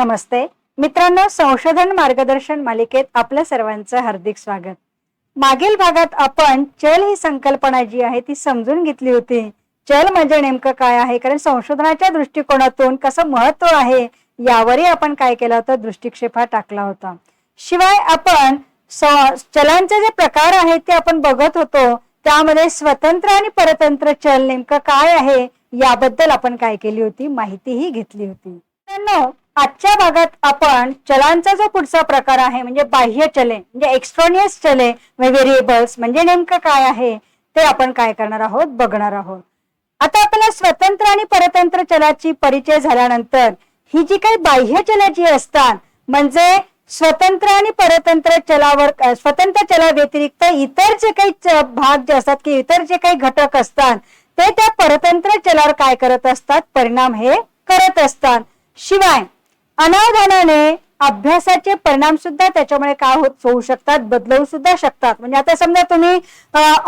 नमस्ते. मित्रांनो संशोधन मार्गदर्शन मालिकेत आपल्या सर्वांचं हार्दिक स्वागत. मागील भागात आपण चल ही संकल्पना जी आहे ती समजून घेतली होती. चल म्हणजे नेमकं काय आहे? कारण संशोधनाच्या दृष्टिकोनातून कसं महत्त्व आहे यावरही आपण काय केलं होतं? दृष्टिक्षेप टाकला होता. शिवाय आपण चलांचे जे प्रकार आहेत ते आपण बघत होतो. त्यामध्ये स्वतंत्र आणि परतंत्र चल नेमकं काय आहे? याबद्दल आपण काय केली होती? माहितीही घेतली होती. आजच्या भागात आपण चलांचा जो पुढचा प्रकार आहे म्हणजे बाह्य चले म्हणजे एक्स्ट्रॉनियस चले म्हणजे व्हेरिएबल्स म्हणजे नेमकं काय आहे ते आपण काय करणार आहोत बघणार आहोत. आता आपल्याला स्वतंत्र आणि परतंत्र चलाची परिचय झाल्यानंतर ही जी काही बाह्य चले जी असतात म्हणजे स्वतंत्र आणि परतंत्र चलावर स्वतंत्र चला व्यतिरिक्त इतर जे काही च- भाग जे असतात की इतर जे काही घटक असतात ते त्या परतंत्र चलावर काय करत असतात परिणाम हे करत असतात. शिवाय अनावधानाने अभ्यासाचे परिणाम सुद्धा त्याच्यामुळे काय होत होऊ शकतात बदलवू सुद्धा शकतात. म्हणजे आता समजा तुम्ही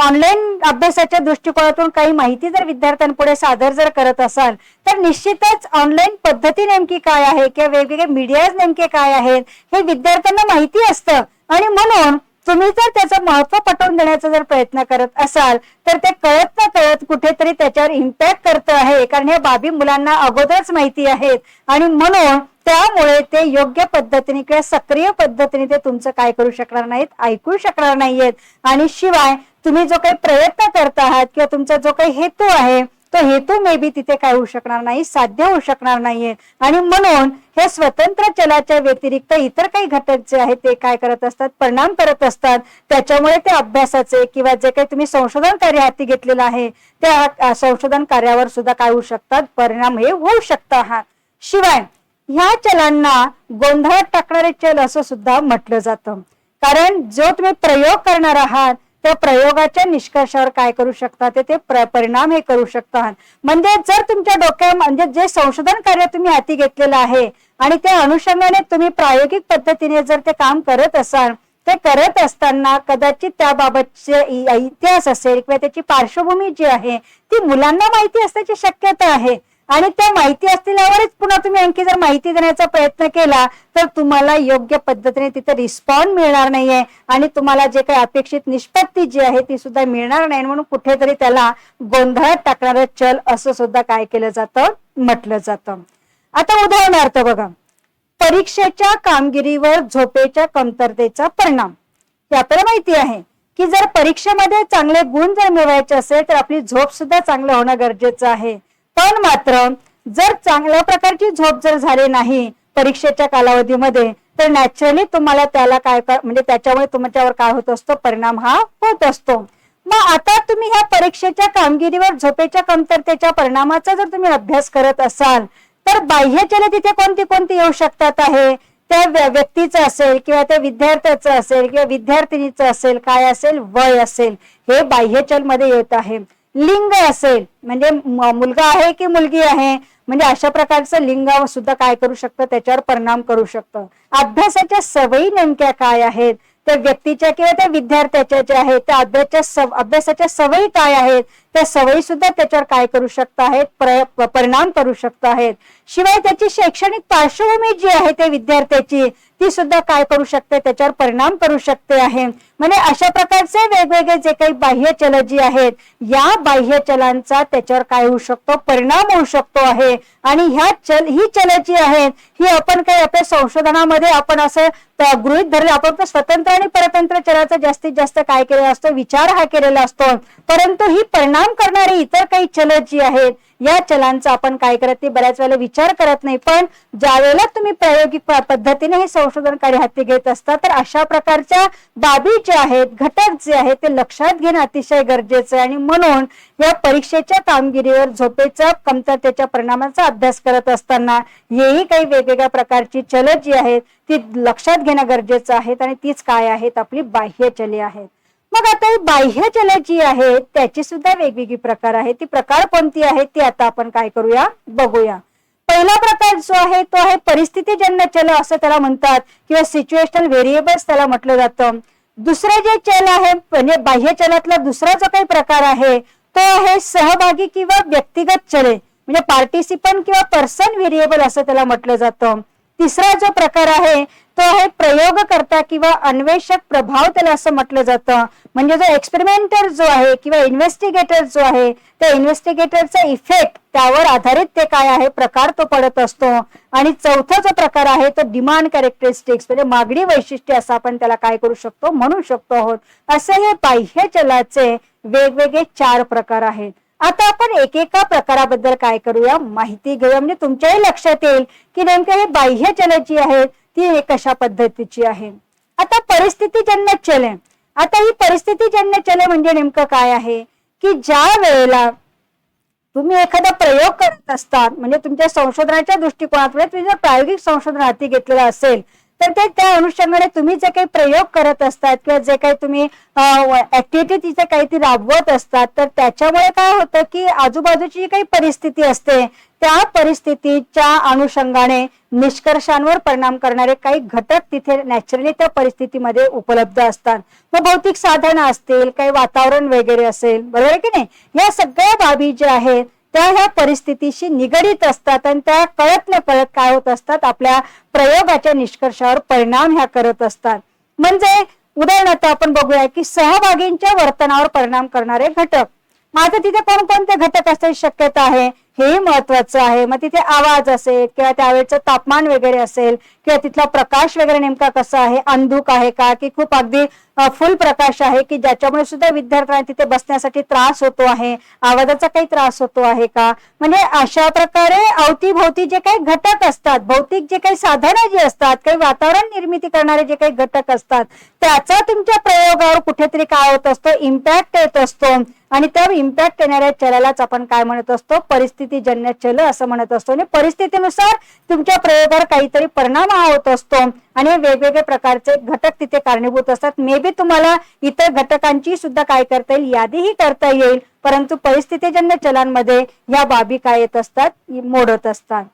ऑनलाईन अभ्यासाच्या दृष्टिकोनातून काही माहिती जर विद्यार्थ्यांपुढे सादर जर करत असाल तर निश्चितच ऑनलाईन पद्धती नेमकी काय आहे किंवा वेगवेगळे मीडियाज नेमके काय आहेत हे विद्यार्थ्यांना माहिती असतं. आणि म्हणून तुम्ही जर त्याचं महत्त्व पटवून देण्याचा जर प्रयत्न करत असाल तर ते कळत न कळत कुठेतरी त्याच्यावर इम्पॅक्ट करत आहे. कारण हे बाबी मुलांना अगोदरच माहिती आहेत. आणि म्हणून त्यामुळे ते योग्य पद्धतीने किंवा सक्रिय पद्धतीने ते तुमचं काय करू शकणार नाहीत ऐकू शकणार नाहीयेत. आणि शिवाय तुम्ही जो काही प्रयत्न करत आहात किंवा तुमचा जो काही हेतू आहे तो हेतू मे बी तिथे काय होऊ शकणार नाही साध्य होऊ शकणार नाहीये आणि म्हणून हे स्वतंत्र चलाच्या व्यतिरिक्त इतर काही घटक जे आहेत ते काय करत असतात परिणाम करत असतात. त्याच्यामुळे ते अभ्यासाचे किंवा जे काही तुम्ही संशोधन कार्य हाती घेतलेलं आहे त्या संशोधन कार्यावर सुद्धा काय होऊ शकतात परिणाम हे होऊ शकतात. शिवाय ह्या चलांना गोंधळात टाकणारे चल असं सुद्धा म्हटलं जातं. कारण जो तुम्ही प्रयोग करणार आहात त्या प्रयोगाच्या निष्कर्षावर काय करू शकता? ते ते प्र- परिणाम हे करू शकतात. म्हणजे जर तुमच्या डोक्या म्हणजे जे संशोधन कार्य तुम्ही हाती घेतलेलं आहे आणि त्या अनुषंगाने तुम्ही प्रायोगिक पद्धतीने जर ते काम करत असाल ते करत असताना कदाचित त्याबाबतचे इ- इतिहास असेल किंवा त्याची पार्श्वभूमी जी आहे ती मुलांना माहिती असण्याची शक्यता आहे. आणि त्या माहिती असलेल्यावरच पुन्हा तुम्ही आणखी जर माहिती देण्याचा प्रयत्न केला तर तुम्हाला योग्य पद्धतीने तिथे रिस्पॉन्ड मिळणार नाहीये. आणि तुम्हाला जे काही अपेक्षित निष्पत्ती जी आहे ती सुद्धा मिळणार नाही. म्हणून कुठेतरी त्याला गोंधळात टाकणारं चल असं सुद्धा काय केलं जातं? म्हटलं जातं. आता उदाहरणार्थ बघा. परीक्षेच्या कामगिरीवर झोपेच्या कमतरतेचा परिणाम. हे आपल्याला माहिती आहे की जर परीक्षेमध्ये चांगले गुण जर मिळवायचे असेल तर आपली झोप सुद्धा चांगलं होणं गरजेचं आहे. पण मात्र जर चांगल्या प्रकारची झोप जर झाली नाही परीक्षेच्या कालावधीमध्ये तर नॅचरली तुम्हाला त्याला काय काय- म्हणजे त्याच्यामुळे तुमच्यावर काय होत असतो परिणाम हा होत असतो. मग आता तुम्ही ह्या परीक्षेच्या कामगिरीवर झोपेच्या कमतरतेच्या परिणामाचा जर तुम्ही अभ्यास करत असाल तर बाह्य चले तिथे कोणती कोणती येऊ शकतात आहे? त्या व्य- व्यक्तीचं असेल किंवा त्या विद्यार्थ्याचं असेल किंवा विद्यार्थिनीचं असेल काय असेल वय असेल हे बाह्यचलमध्ये येत आहे. लिंग असेल म्हणजे मुलगा आहे की मुलगी आहे म्हणजे अशा प्रकारचं लिंग सुद्धा काय करू शकतं? त्याच्यावर परिणाम करू शकतं. अभ्यासाच्या सवयी नेमक्या काय आहेत? त्या व्यक्तीच्या किंवा त्या विद्यार्थ्याच्या ज्या आहेत त्या अभ्यासाच्या सव- अभ्यासाच्या सवयी काय आहेत? त्या सवयी सुद्धा त्याच्यावर काय करू शकत आहेत परिणाम करू शकत आहेत. शिवाय त्याची शैक्षणिक पार्श्वभूमी जी आहे त्या विद्यार्थ्याची ती सुद्धा काय करू शकते? त्याच्यावर परिणाम करू शकते आहे. म्हणजे अशा प्रकारचे वेगवेगळे जे काही बाह्य चल जी आहेत या बाह्य चलांचा त्याच्यावर काय होऊ शकतो? परिणाम होऊ शकतो आहे. आणि ह्या चल ही चल जी आहेत ही आपण काही आपल्या संशोधनामध्ये आपण असं गृहित गृहीत धरले आपण तर स्वतंत्र आणि परतंत्र चलाचा जास्तीत जास्त काय केलेला असतो? विचार हा केलेला असतो. परंतु ही परिणाम करणारी इतर काही चल जी आहेत या चलांचा आपण काय करत नाही बऱ्याच वेळेला विचार करत नाही. पण ज्यावेळेला तुम्ही प्रायोगिक पद्धतीने हे संशोधन कार्य हाती घेत असता तर अशा प्रकारच्या बाबी ज्या आहेत घटक जे आहेत ते लक्षात घेणं अतिशय गरजेचं आहे. आणि म्हणून या परीक्षेच्या कामगिरीवर झोपेच्या कमतरतेच्या परिणामाचा अभ्यास करत असताना हेही काही वेगवेगळ्या प्रकारची चल जी आहेत ती लक्षात घेणं गरजेचं आहे. आणि तीच काय आहेत आपली बाह्य चले आहेत. मग आता ही बाह्य चले जी आहेत त्याची सुद्धा वेगवेगळी प्रकार आहेत. ती प्रकार कोणती आहेत ती आता आपण काय करूया? बघूया. पहिला प्रकार जो आहे तो आहे परिस्थितीजन्य चल असं त्याला म्हणतात किंवा सिच्युएशनल व्हेरिएबल्स त्याला म्हटलं जातं. दुसरं जे चल आहे म्हणजे बाह्य चलातला दुसरा जो काही प्रकार आहे तो आहे सहभागी किंवा व्यक्तिगत चले. म्हणजे पार्टिसिपंट किंवा पर्सन व्हेरिएबल असं त्याला म्हटलं जातं. तिसरा जो प्रकार आहे तो प्रयोग प्रयोगकर्ता किंवा अन्वेषक प्रभाव त्याला असं म्हटलं जातं. म्हणजे जो एक्सपेरिमेंटर जो आहे किंवा इन्व्हेस्टिगेटर जो आहे त्या इन्व्हेस्टिगेटरचा इफेक्ट त्यावर आधारित ते काय आहे प्रकार तो पडत असतो. आणि चौथा जो प्रकार आहे तो डिमांड कॅरेक्टरिस्टिक्स म्हणजे मागणी वैशिष्ट्य असं आपण त्याला काय करू शकतो म्हणू शकतो आहोत. असे हे बाह्य चलाचे वेगवेगळे चार प्रकार आहेत. आता आपण एकेका प्रकाराबद्दल काय करूया माहिती घेऊया. म्हणजे तुमच्याही लक्षात येईल की नेमकं हे बाह्य चल जी आहेत ती कशा पद्धतीची आहे. आता परिस्थितीजन्य चले. आता ही परिस्थितीजन्य चले म्हणजे नेमकं काय आहे? की ज्या वेळेला तुम्ही एखादा प्रयोग करत असतात म्हणजे तुमच्या संशोधनाच्या दृष्टिकोनातून तुम्ही जर प्रायोगिक संशोधन हाती घेतलेलं असेल तर ते त्या अनुषंगाने तुम्ही जे काही प्रयोग करत असतात किंवा जे काही तुम्ही ऍक्टिव्हिटी तिथे काही ती राबवत असतात तर त्याच्यामुळे काय होतं की आजूबाजूची जी काही परिस्थिती असते त्या परिस्थितीच्या अनुषंगाने निष्कर्षांवर परिणाम करणारे काही घटक तिथे नॅचरली त्या परिस्थितीमध्ये उपलब्ध असतात. मग भौतिक साधनं असतील काही वातावरण वगैरे असेल बरोबर आहे की नाही? या सगळ्या बाबी ज्या आहेत त्या ह्या परिस्थितीशी निगडीत असतात आणि त्या कळत न कळत काय होत असतात? आपल्या प्रयोगाच्या निष्कर्षावर परिणाम ह्या करत असतात. म्हणजे उदाहरणार्थ आपण बघूया की सहभागींच्या वर्तनावर परिणाम करणारे घटक. आता तिथे कोणकोणते घटक असण्याची शक्यता आहे? हेही महत्वाचं आहे. मग तिथे आवाज असेल किंवा त्यावेळेचं तापमान वगैरे असेल किंवा तिथला प्रकाश वगैरे नेमका कसा आहे अंधुक आहे का की खूप अगदी फुल प्रकाश आहे की ज्याच्यामुळे सुद्धा विद्यार्थ्यांना तिथे बसण्यासाठी त्रास होतो आहे आवाजाचा काही त्रास होतो आहे का? म्हणजे अशा प्रकारे अवतीभोवती जे काही घटक असतात भौतिक जे काही साधनं जी असतात काही वातावरण निर्मिती करणारे जे काही घटक असतात त्याचा तुमच्या प्रयोगावर कुठेतरी काय होत असतो इम्पॅक्ट येत असतो. आणि त्या इम्पॅक्ट येणाऱ्या चेहऱ्यालाच आपण काय म्हणत असतो परिस्थिती परिस्थितीजन्य चल असं म्हणत असतो. आणि परिस्थितीनुसार तुमच्या प्रयोगावर काहीतरी परिणाम हा होत असतो. आणि वेगवेगळ्या प्रकारचे घटक तिथे कारणीभूत असतात. मे बी तुम्हाला इतर घटकांची सुद्धा काय करता येईल? यादीही करता येईल. परंतु परिस्थितीजन्य चलांमध्ये या बाबी काय येत असतात? मोडत असतात.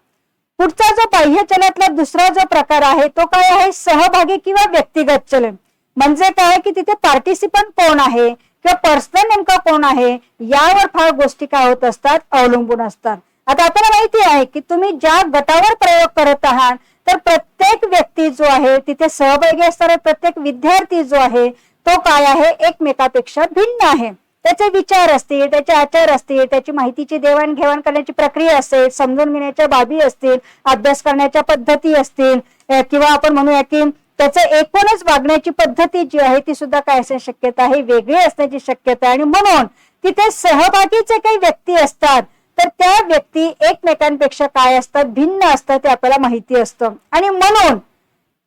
पुढचा जो बाह्य चलातला दुसरा जो प्रकार आहे तो काय आहे? सहभागी किंवा व्यक्तिगत चलन म्हणजे काय? की तिथे पार्टिसिपंट कोण आहे? किंवा पर्सनल नेमका कोण आहे यावर फार गोष्टी काय होत असतात अवलंबून असतात. आता आपल्याला माहिती आहे की तुम्ही ज्या गटावर प्रयोग करत आहात तर प्रत्येक व्यक्ती जो आहे तिथे सहभागी असणारा प्रत्येक विद्यार्थी जो आहे तो काय आहे एकमेकापेक्षा भिन्न आहे. त्याचे विचार असतील त्याचे आचार असतील त्याची माहितीची देवाणघेवाण करण्याची प्रक्रिया असेल समजून घेण्याच्या बाबी असतील अभ्यास करण्याच्या पद्धती असतील किंवा आपण म्हणूया की त्याचं एकूणच वागण्याची पद्धती जी आहे ती सुद्धा काय असण्याची शक्यता आहे वेगळी असण्याची शक्यता आहे. आणि म्हणून तिथे सहभागीचे काही व्यक्ती असतात तर त्या व्यक्ती एकमेकांपेक्षा काय असतात भिन्न असतात ते आपल्याला माहिती असतं. आणि म्हणून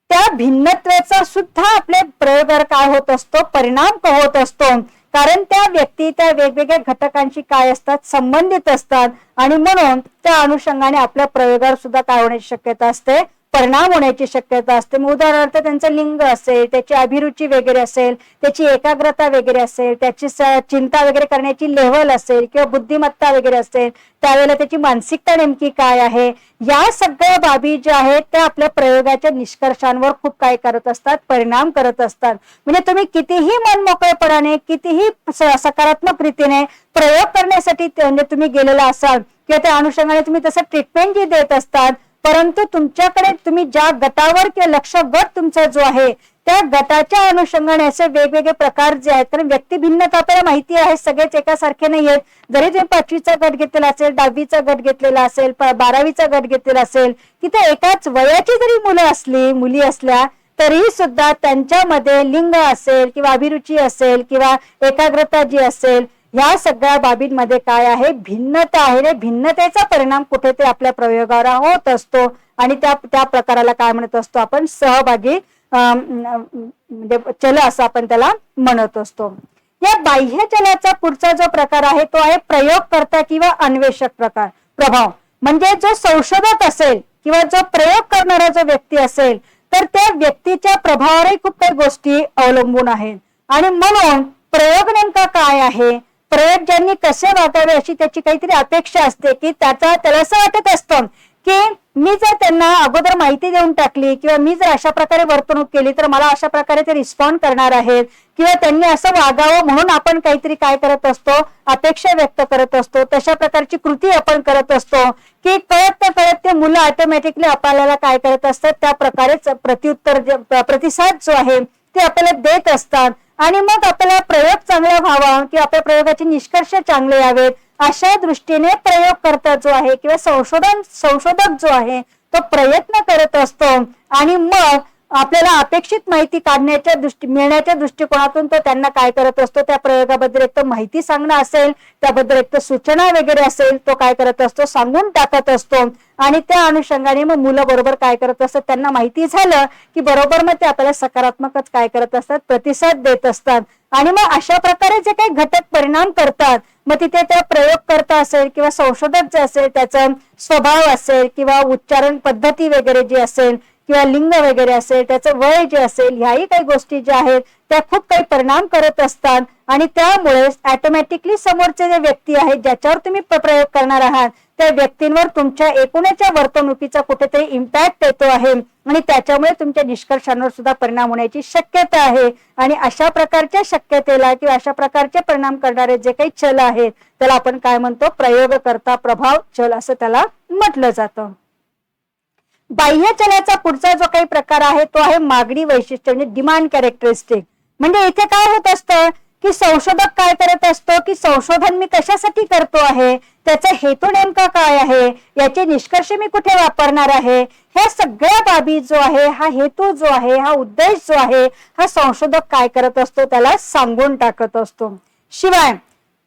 त्या भिन्नत्वाचा सुद्धा आपल्या प्रयोगावर काय होत असतो परिणाम होत असतो. कारण त्या व्यक्ती त्या वेगवेगळ्या घटकांशी काय असतात संबंधित असतात. आणि म्हणून त्या अनुषंगाने आपल्या प्रयोगावर सुद्धा काय होण्याची शक्यता असते? परिणाम होण्याची शक्यता असते. मग उदाहरणार्थ त्यांचं लिंग असेल त्याची अभिरुची वगैरे असेल त्याची एकाग्रता वगैरे असेल त्याची चिंता वगैरे करण्याची लेवल असेल किंवा बुद्धिमत्ता वगैरे असेल त्यावेळेला त्याची मानसिकता नेमकी काय आहे? या सगळ्या बाबी ज्या आहेत त्या आपल्या प्रयोगाच्या निष्कर्षांवर खूप काय करत असतात परिणाम करत असतात. म्हणजे तुम्ही कितीही मनमोकळेपणाने कितीही सकारात्मक रीतीने प्रयोग करण्यासाठी म्हणजे तुम्ही गेलेला असाल किंवा त्या अनुषंगाने तुम्ही तसं ट्रीटमेंट जी देत असतात परंतु तुमच्याकडे तुम्ही ज्या गटावर किंवा लक्ष गट तुमचा जो आहे त्या गटाच्या अनुषंगाने असे वेगवेगळे प्रकार जे आहेत कारण व्यक्ती भिन्नता आपल्याला माहिती आहे सगळेच एकासारखे नाही आहेत. जरी तुम्ही पाचवीचा गट घेतलेला असेल दहावीचा गट घेतलेला असेल बारावीचा गट घेतलेला असेल तिथे एकाच वयाची जरी मुलं असली मुली असल्या तरीही सुद्धा त्यांच्यामध्ये लिंग असेल किंवा अभिरुची असेल किंवा एकाग्रता जी असेल या सगळ्या बाबींमध्ये काय आहे? भिन्नता आहे भिन्नतेचा परिणाम कुठेतरी आपल्या प्रयोगावर होत असतो. आणि त्या त्या प्रकाराला काय म्हणत असतो आपण? सहभागी म्हणजे चल असं आपण त्याला म्हणत असतो. या बाह्य चलाचा पुढचा जो प्रकार आहे तो आहे प्रयोगकर्ता किंवा अन्वेषक प्रकार. प्रभाव. म्हणजे जो संशोधक असेल किंवा जो प्रयोग करणारा जो व्यक्ती असेल तर त्या व्यक्तीच्या प्रभावावरही खूप काही गोष्टी अवलंबून आहेत. आणि म्हणून प्रयोग नेमका काय आहे? प्रयोग ज्यांनी कसे वागावे अशी त्याची काहीतरी अपेक्षा असते की त्याचा त्याला असं वाटत असतं की मी जर त्यांना अगोदर माहिती देऊन टाकली किंवा मी जर अशा प्रकारे वर्तणूक केली तर मला अशा प्रकारे ते रिस्पॉन्ड करणार आहेत किंवा त्यांनी असं वागावं म्हणून आपण काहीतरी काय करत असतो अपेक्षा व्यक्त करत असतो तशा प्रकारची कृती आपण करत असतो की कळत न कळत ते मुलं ऑटोमॅटिकली आपल्याला काय करत असतात त्या प्रकारेच प्रत्युत्तर प्रतिसाद जो आहे ते आपल्याला देत असतात. आणि मग आपल्याला प्रयोग चांगला व्हावा किंवा आपल्या प्रयोगाचे निष्कर्ष चांगले यावेत अशा दृष्टीने प्रयोगकर्ता जो आहे किंवा संशोधन संशोधक जो आहे तो प्रयत्न करत असतो. आणि मग आपल्याला अपेक्षित माहिती काढण्याच्या दृष्टी मिळण्याच्या दृष्टिकोनातून तो त्यांना काय करत असतो त्या प्रयोगाबद्दल एक तर माहिती सांगणं असेल त्याबद्दल एक तर सूचना वगैरे असेल तो काय करत असतो सांगून टाकत असतो. आणि त्या अनुषंगाने मग मुलं बरोबर काय करत असतात त्यांना माहिती झालं की बरोबर मग ते आपल्याला सकारात्मकच काय करत असतात प्रतिसाद देत असतात. आणि मग अशा प्रकारे जे काही घटक परिणाम करतात मग तिथे त्या प्रयोगकर्ता असेल किंवा संशोधक जे असेल त्याचा स्वभाव असेल किंवा उच्चारण पद्धती वगैरे जी असेल किंवा लिंग वगैरे असेल त्याचं वय जे असेल ह्याही काही गोष्टी ज्या आहेत त्या खूप काही परिणाम करत असतात. आणि त्यामुळे ऑटोमॅटिकली समोरचे जे व्यक्ती आहेत ज्याच्यावर तुम्ही प्रयोग करणार आहात त्या व्यक्तींवर तुमच्या एकूणच्या वर्तणुकीचा कुठेतरी इम्पॅक्ट येतो आहे. आणि त्याच्यामुळे तुमच्या निष्कर्षांवर सुद्धा परिणाम होण्याची शक्यता आहे. आणि अशा प्रकारच्या शक्यतेला किंवा अशा प्रकारचे परिणाम करणारे जे काही चल आहेत त्याला आपण काय म्हणतो? प्रयोग करता प्रभाव चल असं त्याला म्हटलं जातं. बाह्य चलाचा पुढचा जो काही प्रकार आहे तो आहे मागणी वैशिष्ट्य म्हणजे डिमांड कॅरेक्टरिस्टिक म्हणजे इथे काय होत असतं की संशोधक काय करत असतो की संशोधन मी कशासाठी करतो आहे त्याचा हेतू नेमका काय आहे याचे निष्कर्ष मी कुठे वापरणार आहे ह्या सगळ्या बाबी जो आहे हा हेतू जो आहे हा उद्देश जो आहे हा संशोधक काय करत असतो त्याला सांगून टाकत असतो. शिवाय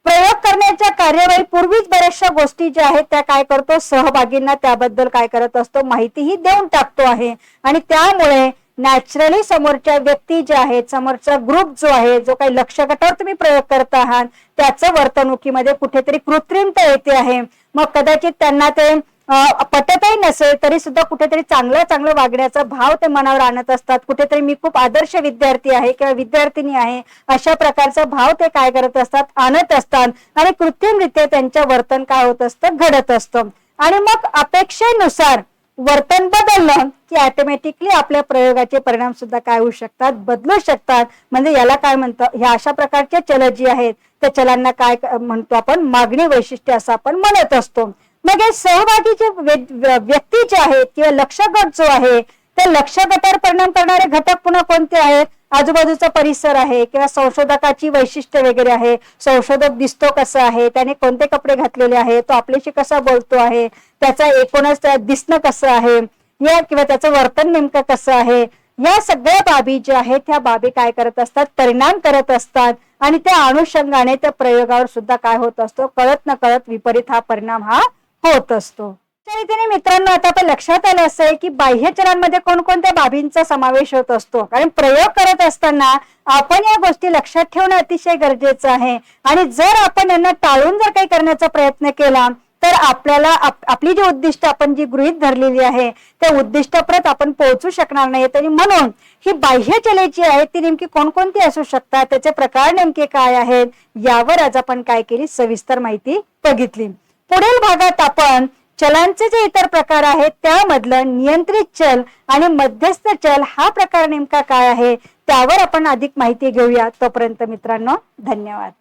प्रयोग करण्याच्या कार्यवाही पूर्वीच बऱ्याचशा गोष्टी ज्या आहेत त्या काय करतो? सहभागींना त्याबद्दल काय करत असतो? माहितीही देऊन टाकतो आहे. आणि त्यामुळे नॅचरली समोरच्या व्यक्ती ज्या आहेत समोरचा ग्रुप जो आहे जो काही लक्ष गटावर तुम्ही प्रयोग करत आहात त्याचं वर्तणुकीमध्ये कुठेतरी कृत्रिमता येते आहे. मग कदाचित त्यांना ते पटतही नसेल तरी सुद्धा कुठेतरी चांगलं चांगलं वागण्याचा भाव ते मनावर आणत असतात. कुठेतरी मी खूप आदर्श विद्यार्थी आहे किंवा विद्यार्थिनी आहे अशा प्रकारचा भाव ते काय करत असतात? आणत असतात. आणि कृत्रिमरित्या त्यांच्या वर्तन काय होत असतं? घडत असतं. आणि मग अपेक्षेनुसार वर्तन बदललं की ऑटोमॅटिकली आपल्या प्रयोगाचे परिणाम सुद्धा काय होऊ शकतात? बदलू शकतात. म्हणजे याला काय म्हणतो? ह्या अशा प्रकारचे चल जी आहेत. त्या चलांना काय म्हणतो आपण? मागणी वैशिष्ट्य असं आपण म्हणत असतो. मग हे सहभागी जे व्य- व्यक्ती जे आहेत किंवा लक्ष गट जो आहे त्या लक्ष गटावर परिणाम करणारे घटक पुन्हा कोणते आहेत? आजूबाजूचा परिसर आहे किंवा संशोधकाची वैशिष्ट्य वगैरे आहे संशोधक दिसतो कसं आहे त्याने कोणते कपडे घातलेले आहे तो आपल्याशी कसा बोलतो आहे त्याचा एकूणच त्या दिसणं कसं आहे या किंवा त्याचं वर्तन नेमकं कसं आहे या सगळ्या बाबी ज्या आहेत त्या बाबी काय करत असतात परिणाम करत असतात आणि त्या अनुषंगाने त्या प्रयोगावर सुद्धा काय होत असतो कळत न कळत विपरीत हा परिणाम हा होत असतो. रीतीने मित्रांनो आता आपण लक्षात आलं असेल की बाह्यचरांमध्ये कोणकोणत्या बाबींचा समावेश होत असतो. कारण प्रयोग करत असताना आपण या गोष्टी लक्षात ठेवणं अतिशय गरजेचं आहे. आणि जर आपण यांना टाळून जर काही करण्याचा प्रयत्न केला तर आपल्याला आप- आपली जी उद्दिष्ट आपण जी गृहीत धरलेली आहे त्या उद्दिष्टापर्यंत आपण पोहोचू शकणार नाही. आणि म्हणून ही बाह्य चले जी आहेत ती नेमकी कोणकोणती असू शकतात? त्याचे प्रकार नेमके काय आहेत? यावर आज आपण काय केली? सविस्तर माहिती बघितली. पुढील भागात आपण चलांचे जे इतर प्रकार आहेत त्यामधलं नियंत्रित चल आणि मध्यस्थ चल हा प्रकार नेमका काय आहे त्यावर आपण अधिक माहिती घेऊया. तोपर्यंत मित्रांनो धन्यवाद.